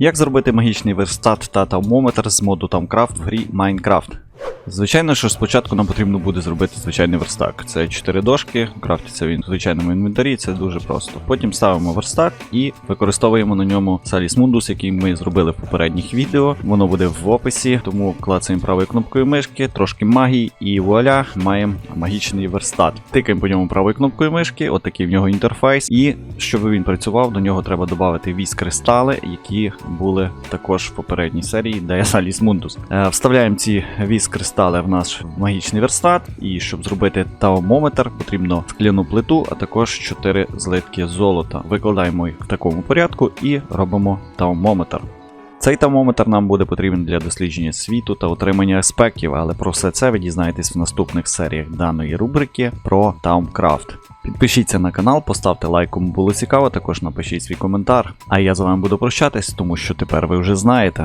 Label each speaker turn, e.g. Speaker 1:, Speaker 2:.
Speaker 1: Як зробити магічний верстат та таумометр з моду Тамкрафт в грі Minecraft? Звичайно, що спочатку нам потрібно буде зробити звичайний верстак. Це 4 дошки, крафтиться він в звичайному інвентарі, це дуже просто. Потім ставимо верстак і використовуємо на ньому Salis Mundus, який ми зробили в попередніх відео. Воно буде в описі, тому клацаємо правою кнопкою мишки, трошки магії, і вуаля, маємо магічний верстат. Тикаємо по ньому правою кнопкою мишки, отакий в нього інтерфейс. І щоб він працював, до нього треба додати віз кристали, які були також в попередній серії, де Salis Mundus. Е, Вставляємо ці віз кристали в наш магічний верстат. І щоб зробити таумометр, потрібно скляну плиту, а також 4 злитки золота. Викладаємо їх в такому порядку і робимо таумометр. Цей термометр нам буде потрібен для дослідження світу та отримання аспектів, але про все це ви дізнаєтесь в наступних серіях даної рубрики про Towncraft. Підпишіться на канал, поставте лайк, кому було цікаво, також напишіть свій коментар. А я з вами буду прощатись, тому що тепер ви вже знаєте.